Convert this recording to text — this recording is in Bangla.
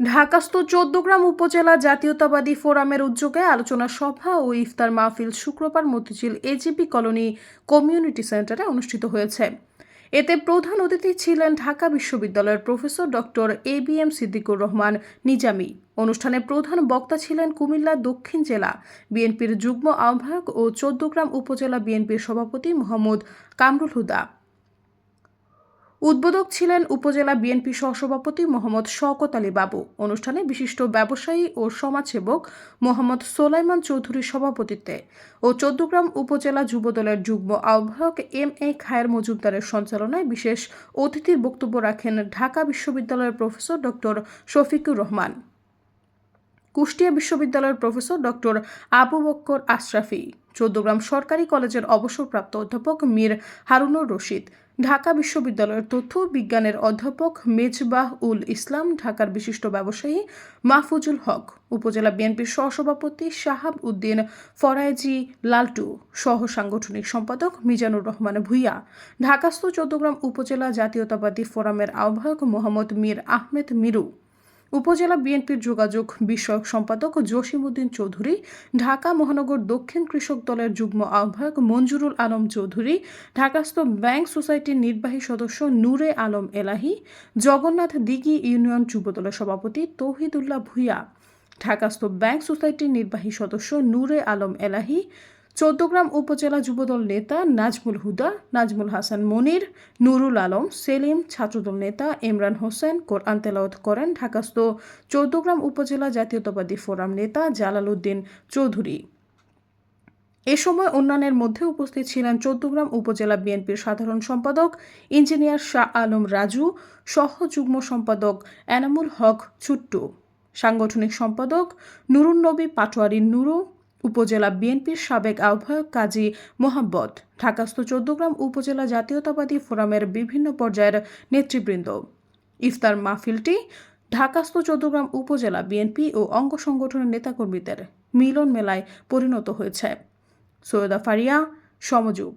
ঢাকাস্থ চৌদ্দগ্রাম উপজেলা জাতীয়তাবাদী ফোরামের উদ্যোগে আলোচনা সভা ও ইফতার মাহফিল শুক্রবার মতিঝিল এজিপি কলোনি কমিউনিটি সেন্টারে অনুষ্ঠিত হয়েছে। এতে প্রধান অতিথি ছিলেন ঢাকা বিশ্ববিদ্যালয়ের professor doctor A B M Siddiqur Rahman Nizami. অনুষ্ঠানে প্রধান বক্তা ছিলেন কুমিল্লা দক্ষিণ জেলা বিএনপির যুগ্ম আহ্বায়ক ও চৌদ্দগ্রাম উপজেলা বিএনপির সভাপতি মোহাম্মদ কামরুল হুদা। উদ্বোধক ছিলেন উপজেলা বিএনপি সহসভাপতি মোহাম্মদ শওকত আলী বাবু। অনুষ্ঠানে বিশিষ্ট ব্যবসায়ী ও সমাজসেবক মোহাম্মদ সোলাইমান চৌধুরীর সভাপতিত্বে ও চৌদ্দগ্রাম উপজেলা যুবদলের যুগ্ম আহ্বায়ক এম এ খায়ের মজুমদারের সঞ্চালনায় বিশেষ অতিথির বক্তব্য রাখেন ঢাকা বিশ্ববিদ্যালয়ের প্রফেসর ডক্টর শফিকুর রহমান। কুষ্টিয়া বিশ্ববিদ্যালয়ের প্রফেসর ডক্টর আবু বক্কর আশরাফি, চৌদ্দগ্রাম সরকারি কলেজের অবসরপ্রাপ্ত অধ্যাপক মীর হারুনুর রশিদ, ঢাকা বিশ্ববিদ্যালয়ের তথ্য বিজ্ঞানের অধ্যাপক মেজবাহ উল ইসলাম, ঢাকার বিশিষ্ট ব্যবসায়ী মাহফুজুল হক, উপজেলা বিএনপির সহসভাপতি শাহাব উদ্দিন ফরাইজি লালটু, সহ সাংগঠনিক সম্পাদক মিজানুর রহমান ভুইয়া, ঢাকাস্থ চৌদ্দগ্রাম উপজেলা জাতীয়তাবাদী ফোরামের আহ্বায়ক মোহাম্মদ মীর আহমেদ মিরু। উপজেলা বিএনপির যোগাযোগ বিষয়ক সম্পাদক জসিমউদ্দিন চৌধুরী, ঢাকা মহানগর দক্ষিণ কৃষক দলের যুগ্ম আহ্বায়ক মঞ্জুরুল আলম চৌধুরী, ঢাকাস্থ ব্যাংক সোসাইটির নির্বাহী সদস্য নূরে আলম এলাহি, জগন্নাথ দিঘি ইউনিয়ন যুবদলের সভাপতি তৌহিদুল্লাহ ভূঁইয়া, ঢাকাস্থ ব্যাংক সোসাইটির নির্বাহী সদস্য নূরে আলম এলাহি চৌদ্দগ্রাম উপজেলা যুবদল নেতা নাজমুল হুদা, নাজমুল হাসান মনির, নুরুল আলম, সেলিম, ছাত্রদল নেতা ইমরান হোসেন, কোরআন তেলাওয়াত করেন ঢাকাস্থ চৌদ্দগ্রাম উপজেলা জাতীয়তাবাদী ফোরাম নেতা জালাল উদ্দিন চৌধুরী। এ সময় অন্যান্যের মধ্যে উপস্থিত ছিলেন চৌদ্দগ্রাম উপজেলা বিএনপির সাধারণ সম্পাদক ইঞ্জিনিয়ার শাহ আলম রাজু, সহ যুগ্ম সম্পাদক এনামুল হক ছুট্টু, সাংগঠনিক সম্পাদক নুরুন্নবী পাটোয়ারি নুরু উপজেলা বিএনপির সাবেক আহ্বায়ক কাজী মোহাম্মদ, ঢাকাস্থ চৌদ্দগ্রাম উপজেলা জাতীয়তাবাদী ফোরামের বিভিন্ন পর্যায়ের নেতৃবৃন্দ। ইফতার মাহফিলটি ঢাকাস্থ চৌদ্দগ্রাম উপজেলা বিএনপি ও অঙ্গ সংগঠনের নেতাকর্মীদের মিলন মেলায় পরিণত হয়েছে। সৈয়দা ফারিয়া, সমযোগ।